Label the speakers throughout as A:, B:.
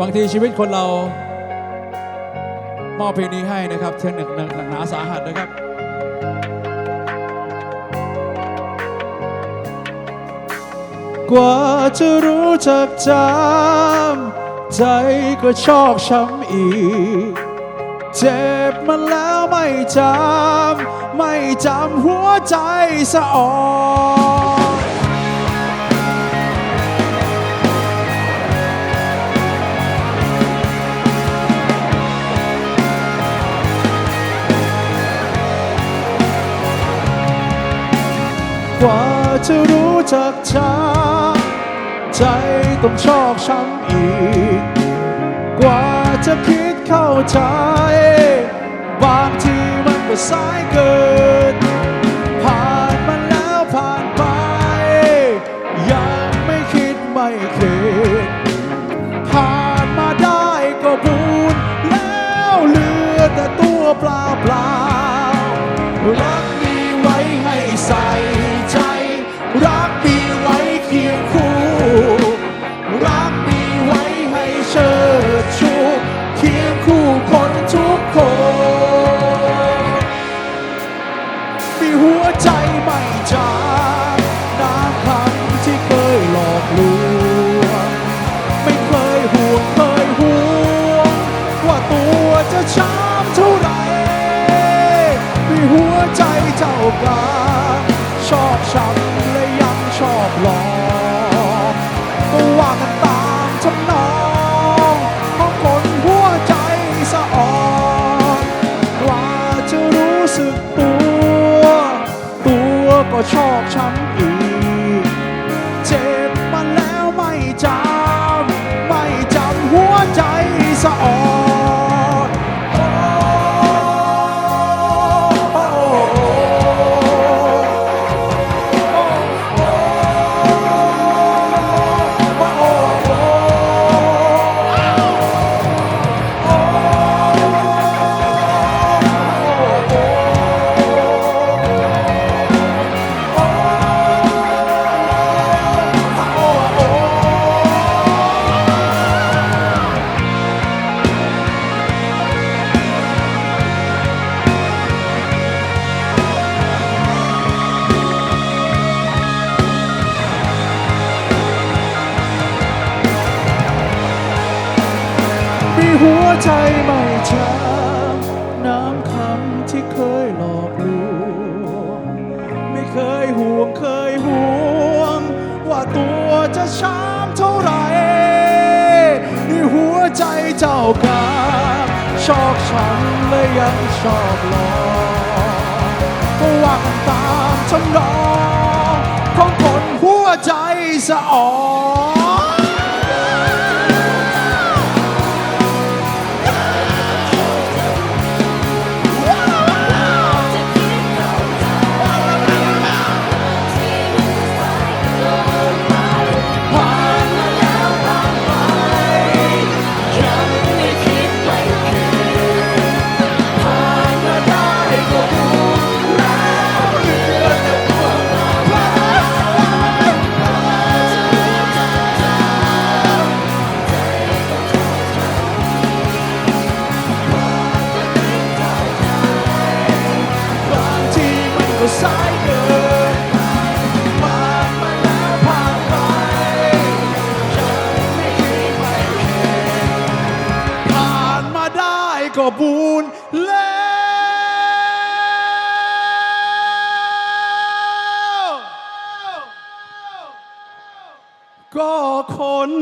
A: บางทีชีวิตคนเรามอบเพลงนี้ให้นะครับเชิงหนักหนักหนักหนาสาหัสนะครับ กว่าจะรู้จักจำใจก็ชอกช้ำอีก เจ็บมันแล้วไม่จำ ไม่จำหัวใจสะอ่อน กว่าจะรู้จักจำใจต้องชอกช้ำอีก กว่าจะคิดเข้าใจ บางทีมันก็สายเกิน ผ่านมาแล้วผ่านไป ยังไม่คิดไม่คิดผ่านมาได้ก็บุญแล้วเหลือแต่ตัวเปล่าเปล่ารัก ช้ำเท่าไร่มีหัวใจเจ้ากลาชอบช้ำและยังชอบหลอกก็ว่ากันตามทำนองของคนหัวใจสะอ่อนกว่าจะรู้สึกตัว ตัวก็ชอกช้ำ วใจไม่จำน้ำคำที่เคยหลอกลวงไม่เคยห่วงเคยห่วง ว่าตัวจะช้ำเท่าไหร่นี่หัวใจเจ้ากาชอบช้ำและยังชอบหลอกก็ว่ากันตามทำนองของคนหัวใจสะอ่อน ได้ก็บุญแล้วก็คน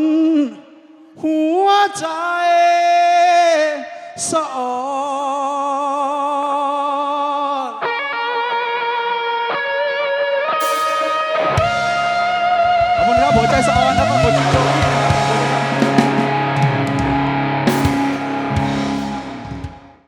A: หัวใจสะอขอบคุณครับหัวใจสะออนครับขอบคุณ